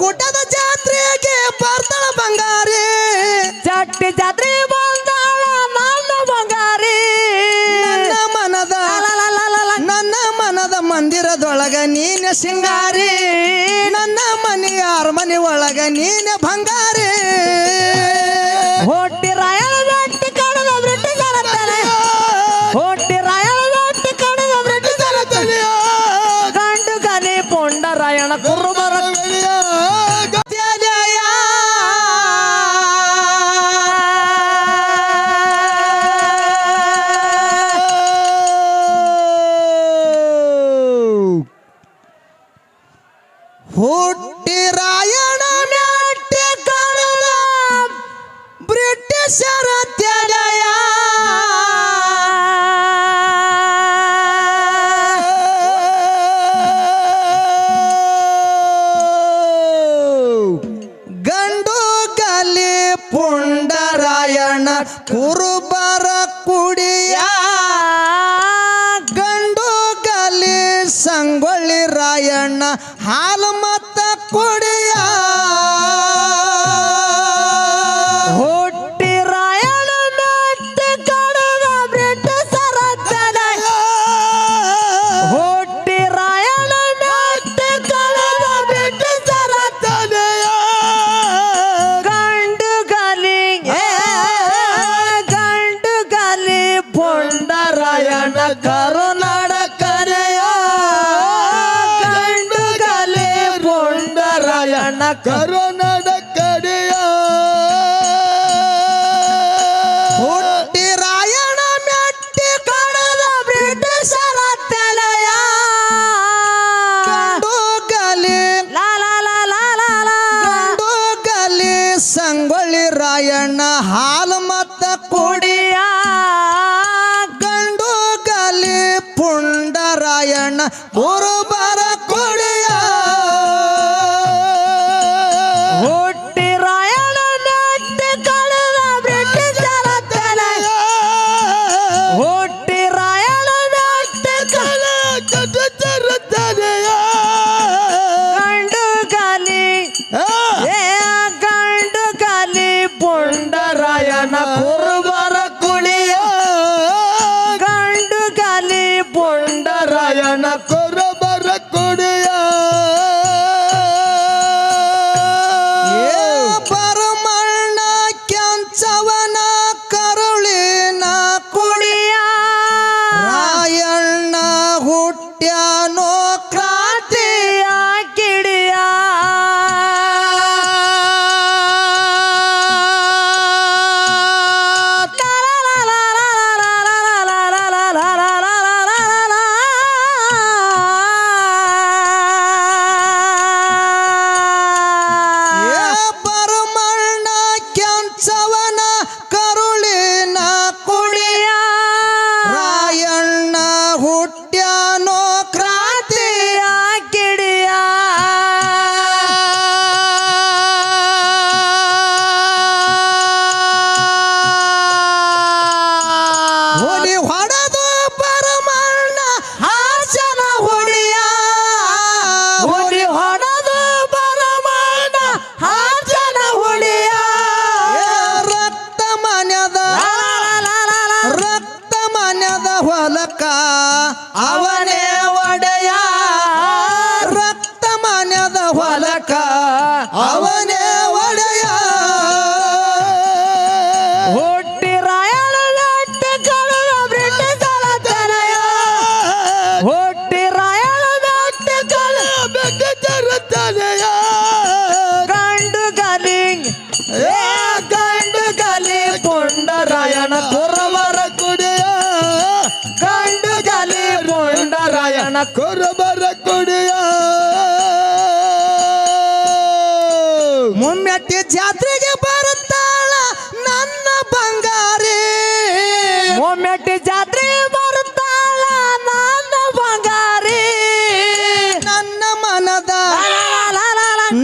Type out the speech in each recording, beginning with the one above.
ಗುಡ್ಡದ ಜಾತ್ರೆಗೆ ಬರ್ತಾಳ ಬಂಗಾರಿ. ಜಟ್ಟಿ ಜಾತ್ರೆ ಬಂದಾಳ ನನ್ನ ಬಂಗಾರಿ. ನನ್ನ ಮನದ ನನ್ನ ಮನದ ಮಂದಿರದೊಳಗ ನೀನೆ ಸಿಂಗಾರಿ ನನ್ನ ಮನೆಯ ಅರಮನೆ ಒಳಗ ನೀನೆ ಬಂಗಾರಿ. ಸಂಗೊಳ್ಳಿ ರಾಯಣ್ಣ ಹಾಲು ಮತ್ತ ಕುಡಿಯ Oh! ಕೊರಬರ ಕೊಡಿಯ. ಮುಮ್ಮೆಟ್ಟಿ ಜಾತ್ರೆಗೆ ಬರುತ್ತಾಳ ನನ್ನ ಬಂಗಾರಿ. ಮುಮ್ಮೆಟ್ಟಿ ಜಾತ್ರೆ ಬರುತ್ತಾಳ ನನ್ನ ಬಂಗಾರಿ. ನನ್ನ ಮನದ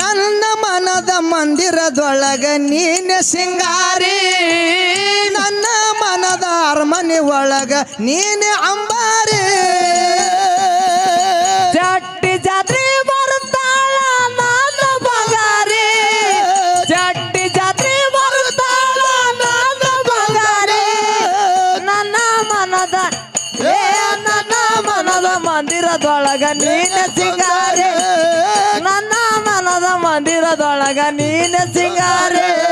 ನನ್ನ ಮನದ ಮಂದಿರದೊಳಗ ನೀನೆ ಸಿಂಗಾರಿ. ನನ್ನ ಮನದ ಅರಮನೆ ಒಳಗ ನೀನೆ ಅಂಬಾರಿ. ಮಂದಿರದೊಳಗ ನೀನ ಸಿಂಗಾರೆ. ನನ್ನ ಮನದ ಮಂದಿರದೊಳಗ ನೀನ ಸಿಂಗಾರೆ.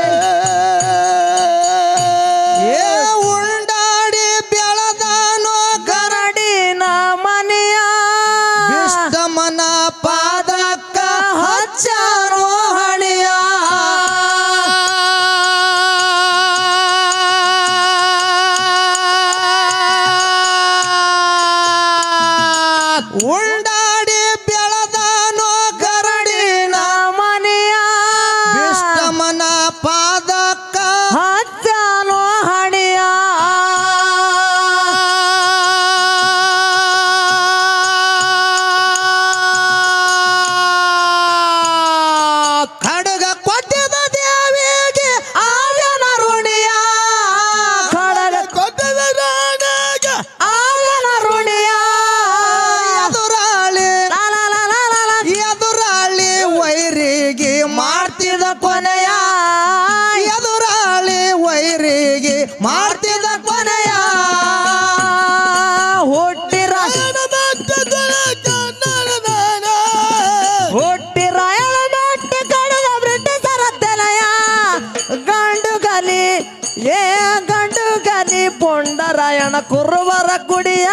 ರಾಯಣ ಕುರುವರ ಕುಡಿಯ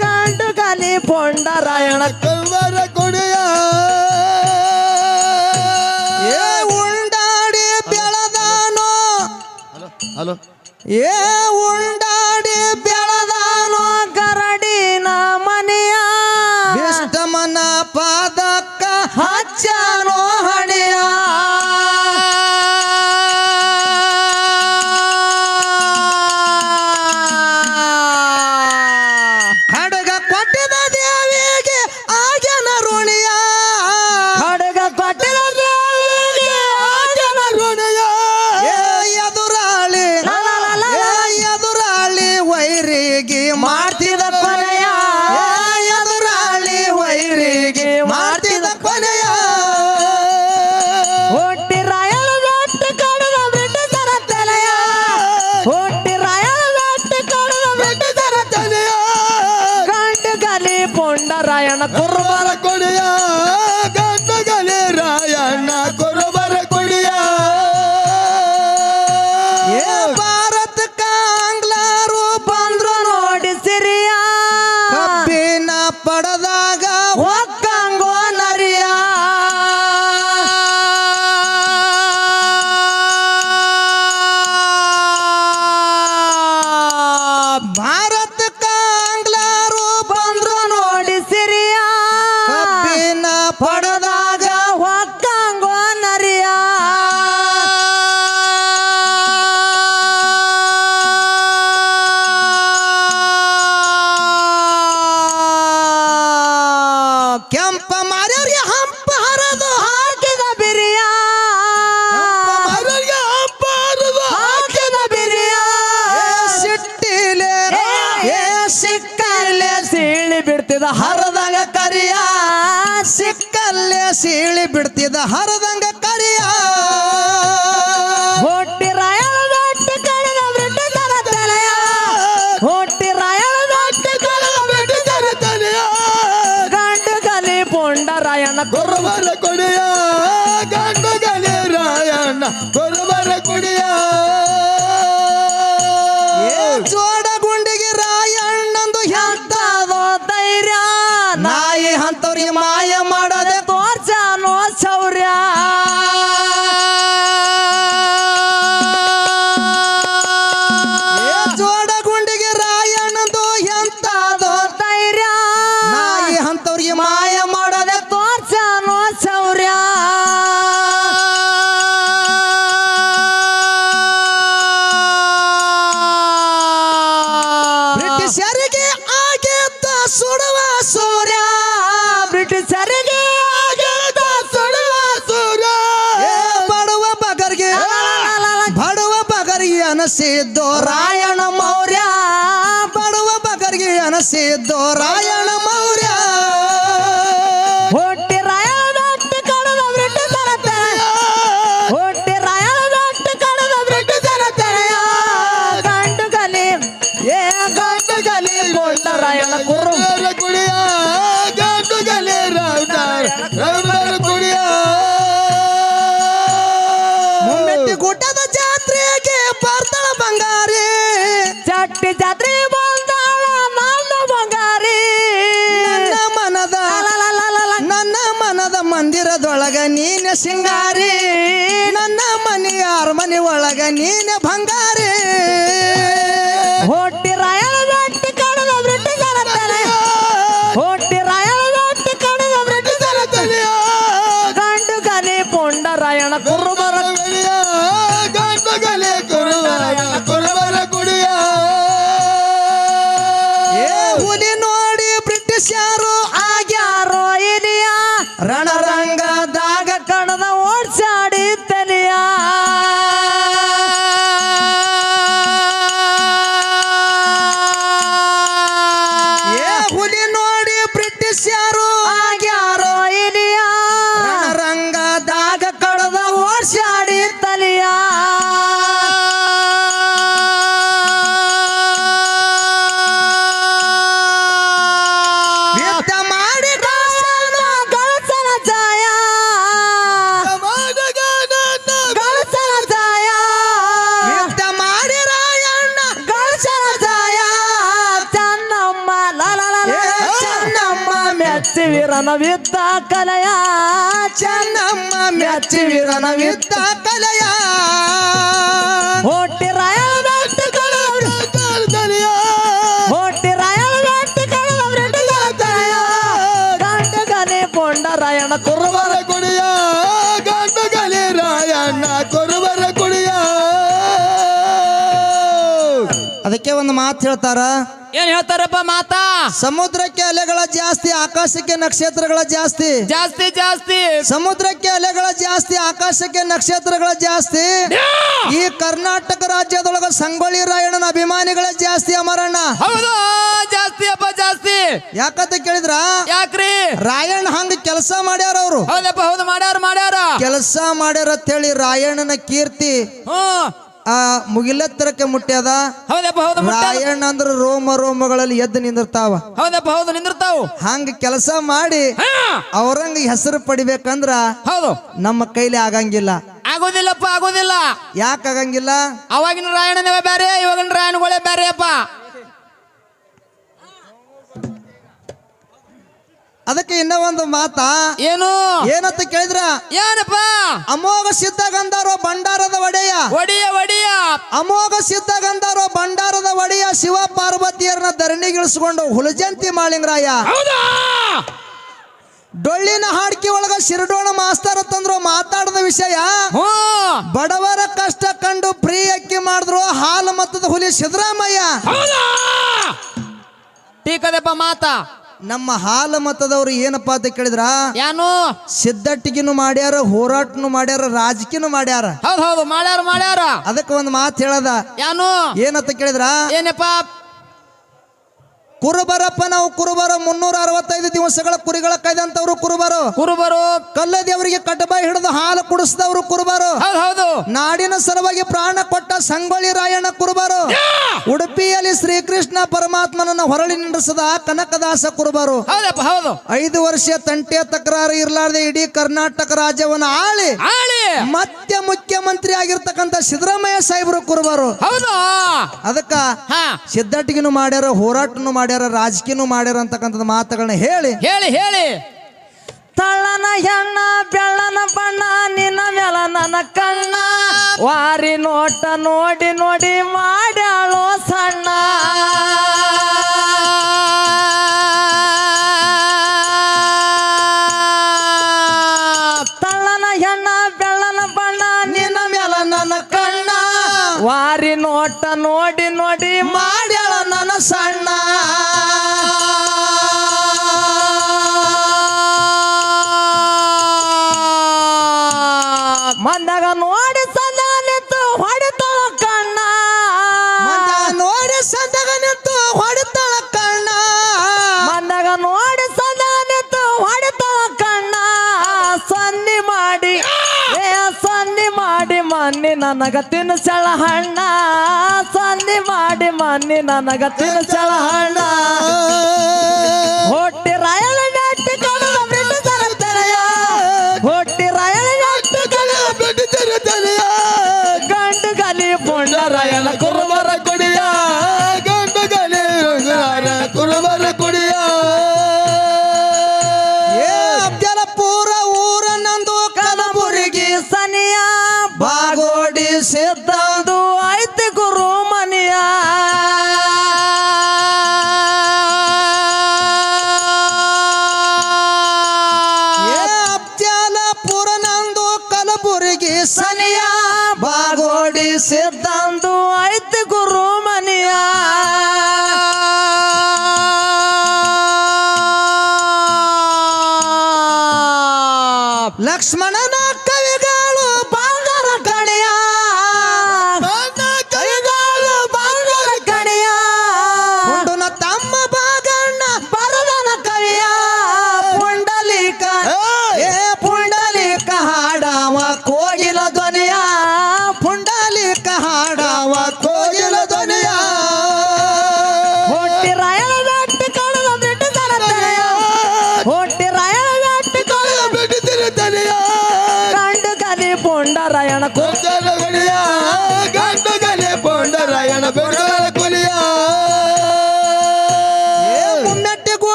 ಗಂಡು ಗಲಿ ಪೊಂಡ ರಾಯಣ ಕುರುವರ ಕುಡಿಯ. ಏ ಉಂಡಾಡಿ ಬೆಳದಾನೋ ಹಲೋ ಹಲೋ. ಏ ನನ್ನ ಗೌರವ ಸಿದ್ದೋರಾ ಸಿಂಗಾರಿ ನನ್ನ ಮನೆಯಾರ ಮನೆ ಒಳಗ ನೀನೆ ಬಂಗಾರಿ. ಮೆಚ್ಚಿ ಕಲೆಯ ಚೆನ್ನಮ್ಮ ಮೆಚ್ಚಿ ವೀರನ ಕಲೆಯ ಒಂದು ಮಾತು ಹೇಳ್ತಾರ? ಏನ್ ಹೇಳ್ತಾರಪ್ಪ ಮಾತಾ? ಸಮುದ್ರಕ್ಕೆ ಅಲೆಗಳ ಜಾಸ್ತಿ ಆಕಾಶಕ್ಕೆ ನಕ್ಷತ್ರಗಳ ಜಾಸ್ತಿ. ಜಾಸ್ತಿ ಜಾಸ್ತಿ. ಸಮುದ್ರಕ್ಕೆ ಅಲೆಗಳ ಜಾಸ್ತಿ ಆಕಾಶಕ್ಕೆ ನಕ್ಷತ್ರಗಳ ಜಾಸ್ತಿ. ಈ ಕರ್ನಾಟಕ ರಾಜ್ಯದೊಳಗ ಸಂಗೊಳ್ಳಿ ರಾಯಣ್ಣನ ಅಭಿಮಾನಿಗಳ ಜಾಸ್ತಿ ಅಮರಣ್ಣ. ಹೌದು ಜಾಸ್ತಿ ಅಪ್ಪ ಜಾಸ್ತಿ. ಯಾಕಂತ ಕೇಳಿದ್ರ? ಯಾಕ್ರಿ? ರಾಯಣ್ಣ ಹಂಗ ಕೆಲಸ ಮಾಡ್ಯಾರ ಅವರು. ಹೌದಪ್ಪ ಹೌದು ಮಾಡ್ಯಾರ ಮಾಡ್ಯಾರ. ಕೆಲಸ ಮಾಡ್ಯಾರ ಅಂತ ಹೇಳಿ ರಾಯಣ್ಣನ ಕೀರ್ತಿ. ಹ್ಮ್. ಆ ಮುಗಿಲೆತ್ತರಕ್ಕೆ ಮುಟ್ಟ್ಯದ ಹೌದಪ್ಪ ಹೌದು ಮುಟ್ಟಾದ. ರಾಯಣ್ಣ ಅಂದ್ರ ರೋಮ ರೋಮಗಳಲ್ಲಿ ಎದ್ದು ನಿಂದಿರ್ತಾವ. ಹೌದಪ್ಪ ಹೌದು ನಿಂದಿರ್ತಾವ. ಹಂಗ ಕೆಲಸ ಮಾಡಿ ಅವರಂಗ ಹೆಸರು ಪಡಿಬೇಕಂದ್ರ ಹೌದು. ನಮ್ಮ ಕೈಲಿ ಆಗಂಗಿಲ್ಲ. ಆಗೋದಿಲ್ಲಪ್ಪ ಆಗೋದಿಲ್ಲ. ಯಾಕೆ ಆಗಂಗಿಲ್ಲ? ಅವಾಗಿನ ರಾಯಣ್ಣನವೇ ಬೇರೆ ಇವಾಗಿನ ರಾಯಣ್ಣಗಳೇ ಬೇರೆ ಅಪ್ಪ ಅದಕ್ಕೆ ಇನ್ನ ಒಂದು ಮಾತಾ. ಏನು? ಏನಂತ ಕೇಳಿದ್ರ? ಏನಪ್ಪ? ಅಮೋಘ ಸಿದ್ಧಗಂಧಾರೋ ಭಂಡಾರದ ಒಡಿಯ. ಒಡಿಯ? ಅಮೋಘ ಸಿದ್ಧಗಂಧಾರೋ ಭಂಡಾರದ ಒಡೆಯ ಶಿವ ಪಾರ್ವತಿಯರನ್ನ ಧರಣಿಗಿಳಿಸಿಕೊಂಡು ಹುಲಜಂತಿ ಮಾಳಿಂಗರಾಯ. ಡೊಳ್ಳಿನ ಹಾಡ್ಕಿ ಒಳಗ ಶಿರಡೋಣ ಮಾಸ್ತರ ತಂದ್ರು ಮಾತಾಡದ ವಿಷಯ. ಬಡವರ ಕಷ್ಟ ಕಂಡು ಫ್ರೀ ಅಕ್ಕಿ ಮಾಡಿದ್ರು ಹಾಲು ಮತ್ತದ ಹುಲಿ ಸಿದ್ದರಾಮಯ್ಯ. ಟೀಕದಪ್ಪ ಮಾತಾ. ನಮ್ಮ ಹಾಲು ಮತದವ್ರು ಏನಪ್ಪಾ ಅಂತ ಕೇಳಿದ್ರ? ಏನು ಸಿದ್ದಟ್ಟಿಗಿನು ಮಾಡ್ಯಾರ ಹೋರಾಟನು ಮಾಡ್ಯಾರ ರಾಜಕೀಯನು ಮಾಡ್ಯಾರ. ಹೌದು ಹೌದು ಮಾಡ್ಯಾರ ಮಾಡ್ಯಾರ. ಅದಕ್ಕೆ ಒಂದು ಮಾತು ಹೇಳದ. ಏನು ಏನಂತ ಕೇಳಿದ್ರ? ಏನಪ್ಪ? ಕುರುಬರಪ್ಪ ನಾವು ಕುರುಬರ ಮುನ್ನೂರ ಅರವತ್ತೈದು ದಿವಸಗಳ ಕುರಿಗಳ ಕೈದಂತವ್ರು ಕುರುಬರು. ಕುರುಬರು. ಕಲ್ಲ ದೇವರಿಗೆ ಕಟ್ಟಬಾಯಿ ಹಿಡಿದು ಹಾಲು ಕುಡಿಸಿದವರು ಕುರುಬರು. ಹೌದು ನಾಡಿನ ಸಲುವಾಗಿ ಪ್ರಾಣ ಕೊಟ್ಟ ಸಂಗೊಳ್ಳಿ ರಾಯಣ್ಣ ಕುರುಬರು. ಉಡುಪಿಯಲ್ಲಿ ಶ್ರೀಕೃಷ್ಣ ಪರಮಾತ್ಮನನ್ನ ಹೊರಳಿ ನಿಂಡಿಸಿದ ಕನಕದಾಸ ಕುರುಬರು. ಹೌದು. ಐದು ವರ್ಷ ತಂಟೆ ತಕರಾರು ಇರಲಾರದೆ ಇಡೀ ಕರ್ನಾಟಕ ರಾಜ್ಯವನ್ನು ಆಳಿ. ಆಳಿ. ಮತ್ತೆ ಮುಖ್ಯಮಂತ್ರಿ ಆಗಿರ್ತಕ್ಕಂಥ ಸಿದ್ದರಾಮಯ್ಯ ಸಾಹೇಬರು ಕುರುಬರು. ಹೌದು. ಅದಕ್ಕ ಹಾ. ಸಿದ್ದಟ್ಟಿಗಿನು ಮಾಡ್ಯಾರ ಹೋರಾಟನು ಮಾಡ್ಯಾರ ರಾಜಕೀಯನು ಮಾಡ್ಯಾರ ಅಂತಕ್ಕಂಥದ್ದು ಮಾತುಗಳನ್ನ ಹೇಳಿ. ಹೇಳಿ ಹೇಳಿ. ತಳ್ಳನ ಹೆಣ್ಣ ಬೆಳ್ಳನ ಬಣ್ಣ ನಿನ್ನ ಮೇಲ ನನ್ನ ಕಣ್ಣ. ವಾರಿ ನೋಟ ನೋಡಿ ನೋಡಿ ಮಾಡ್ಯಾಳೋ ನನಗ ತಿನ್ಸಳ ಹಣ್ಣ ಸನ್ನಿ ಮಾಡಿ ಮನ್ನಿ ನನಗ ತಿನ್ಸಳ ಹಣ್ಣ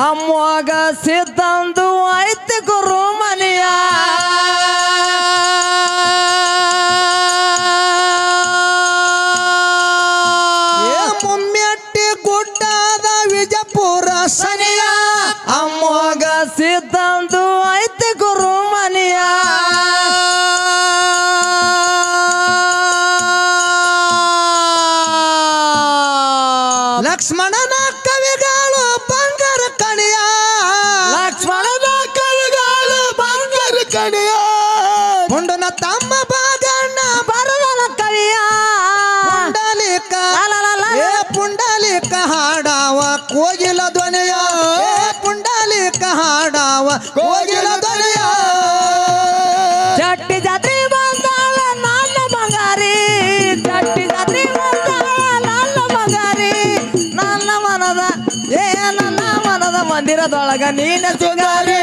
ಅಮ್ಮಗ ಸಿದ್ಧಾಂತ ಕಂಡು ನ ತಮ್ಮ ಬಾಗಣ್ಣ ಬರಲ ಕವಿಯ ಪುಂಡಲಿಕ ಏ ಪುಂಡಲಿಕ ಹಾಡಾವ ಕೋಗಿಲ ಧ್ವನಿಯ. ಏ ಪುಂಡಲಿಕ ಹಾಡಾವ ಕೋಗಿಲ ಧ್ವನಿಯ. ಚಟ್ಟಿ ಜಾತ್ರಿ ಬಂದಾಳ ನನ್ನ ಬಂಗಾರಿ. ಚಟ್ಟಿ ಜಾತ್ರಿ ಬಂದಾಳ ನನ್ನ ಬಂಗಾರಿ. ನನ್ನ ಮನದ ಏ ನನ್ನ ಮನದ ಮಂದಿರದೊಳಗ ನೀನ ಸುಗಾರಿ